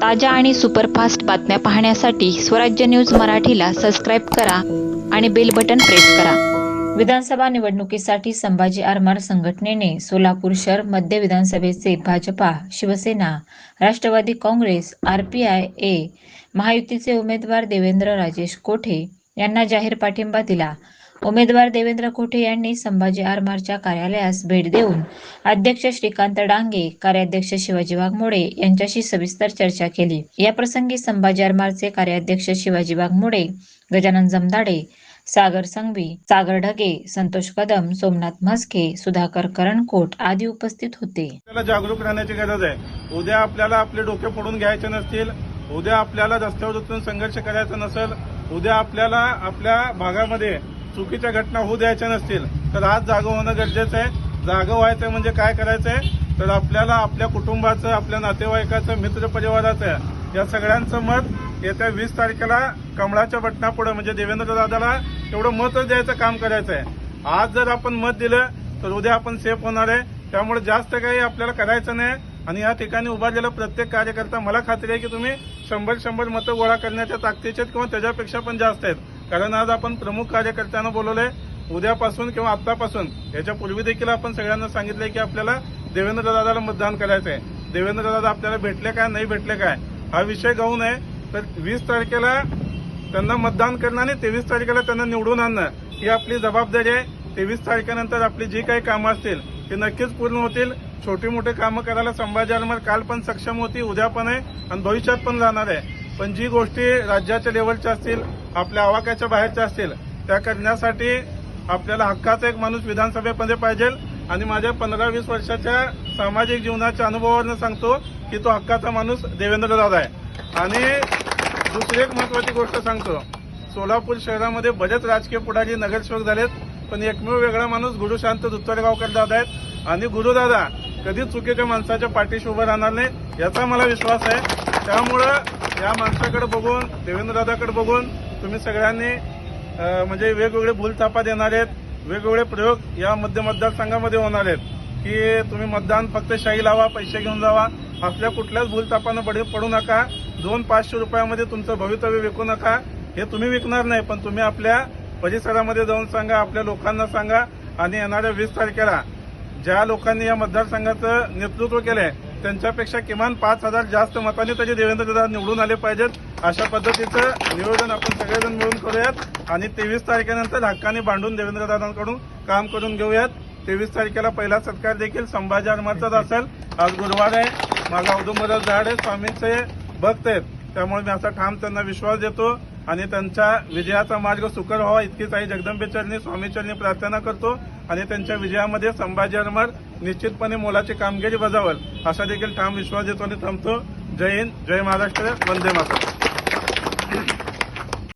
ताज्या आणि सुपरफास्ट बातम्या पाहण्यासाठी स्वराज्य न्यूज मराठीला सबस्क्राईब करा आणि बेल बटन प्रेस करा. विधानसभा निवडणुकीसाठी संभाजी आरमार संघटनेने सोलापूर शहर मध्य विधानसभेचे Bhajapa Shivsena Rashtravadi Congress R P I A महायुतीचे उमेदवार देवेंद्र राजेश कोठे यांना जाहीर पाठिंबा दिला. उमेदवार देवेंद्र कोठे यांनी संभाजी आरमारच्या कार्यालयास भेट देऊन अध्यक्ष श्रीकांत डांगे कार्याध्यक्ष शिवाजी वाघमोडे यांच्याशी सविस्तर चर्चा केली. या प्रसंगी संभाजी आरमारचे कार्याध्यक्ष शिवाजी वाघमोडे गजानन जमदाडे सागर संघवी सागर ढगे संतोष कदम सोमनाथ म्हस्के सुधाकर करणकोट आदी उपस्थित होते. आपल्याला जागरूक राहण्याची गरज आहे. उद्या आपल्याला आपले डोके फोडून घ्यायचे नसतील उद्या आपल्याला रस्त्यावर उतरून संघर्ष करायचा नसेल उद्या आपल्याला आपल्या भागामध्ये चुकीच्या घटना होऊ द्यायच्या नसतील तर आज जागं होणं गरजेचं आहे. जागं व्हायचं म्हणजे काय करायचं आहे? तर आपल्याला आपल्या कुटुंबाचं आपल्या नातेवाईकाचं मित्र परिवाराचं या सगळ्यांचं मत येत्या वीस तारखेला कमळाच्या बटनापुढं म्हणजे देवेंद्र दादाला तेवढं मतच द्यायचं काम करायचं आहे. आज जर आपण मत दिलं तर उद्या आपण सेफ होणार आहे. त्यामुळे जास्त काही आपल्याला करायचं नाही. आणि या ठिकाणी उभारलेला प्रत्येक कार्यकर्ता मला खात्री आहे की तुम्ही शंभर शंभर मतं गोळा करण्याच्या ताकदीचे किंवा त्याच्यापेक्षा पण जास्त आहेत. कारण आज आपण प्रमुख कार्यकर्त्यांना बोलवलंय. उद्यापासून किंवा आतापासून याच्या पूर्वी देखील आपण सगळ्यांना सांगितलंय की आपल्याला देवेंद्र दादाला मतदान करायचं आहे देवेंद्र दादा आपल्याला भेटले काय नाही भेटले काय हा विषय गाऊ आहे. तर वीस तारखेला त्यांना मतदान करणं आणि तेवीस तारखेला त्यांना निवडून आणणं ही आपली जबाबदारी आहे. तेवीस तारखेनंतर आपली जी काही कामं असतील ती नक्कीच पूर्ण होतील. छोटी मोठी कामं करायला संभाजी आलमार काल पण सक्षम होती उद्या पण आहे आणि भविष्यात पण राहणार आहे. पण जी गोष्टी राज्याच्या लेवलच्या असतील आपल्या आवाक्याच्या बाहेरच्या असतील त्या करण्यासाठी आपल्याला हक्काचा एक माणूस विधानसभेमध्ये पाहिजे. आणि माझ्या पंधरा वीस वर्षाच्या सामाजिक जीवनाच्या अनुभवावरनं सांगतो की तो हक्काचा माणूस देवेंद्र दादा आहे. आणि दुसरी एक महत्वाची गोष्ट सांगतो. सोलापूर शहरामध्ये बरेच राजकीय पुढारी नगरसेवक झालेत पण एकमेव वेगळा माणूस गुरुशांत दुत्तरगावकर दादा आहेत. आणि गुरुदादा कधीच चुकीच्या माणसाच्या पाठीशी उभं राहणार नाही याचा मला विश्वास आहे. त्यामुळं या माणसाकडे बघून देवेंद्र दादाकडे बघून तुम्ही सगळ्यांनी म्हणजे वेगवेगळे भूलथापा देणार आहेत वेगवेगळे प्रयोग या मध्य मतदारसंघामध्ये होणार आहेत की तुम्ही मतदान फक्त शाही लावा पैसे घेऊन जावा असल्या कुठल्याच भूलतापानं बडे पडू नका दोन पाचशे रुपयामध्ये तुमचं भवितव्य विकू नका हे तुम्ही विकणार नाही पण तुम्ही आपल्या परिसरामध्ये जाऊन सांगा आपल्या लोकांना सांगा आणि येणाऱ्या वीस तारखेला ज्या लोकांनी या मतदारसंघाचं नेतृत्व केलं आहे त्यांच्यापेक्षा किमान पाच हजार जास्त मताने तरी देवेंद्रदा निवडून आले पाहिजेत. अशा पद्धतीचं नियोजन आपण सगळेजण मिळून करूयात. आणि तेवीस तारखेनंतर हक्काने बांधून देवेंद्रदादांकडून काम करून घेऊयात. तेवीस तारखेला पहिला सत्कार देखील संभाजी आरमारचाच असेल. आज गुरुवार आहे. माझा औदुंबराव झाड आहे. स्वामींचे भक्त आहेत. त्यामुळे मी असा ठाम त्यांना विश्वास देतो. आणि त्यांच्या विजयाचा मार्ग सुकर व्हावा इतकीच आई जगदंबेचरणी स्वामीचरणी प्रार्थना करतो. आणि त्यांच्या विजयामध्ये संभाजी आरमार निश्चितपणे मोलाची कामगिरी बजावल असा देखील ठाम विश्वास देतो आणि थांबतो. जय हिंद जय महाराष्ट्र वंदे महाराष्ट्र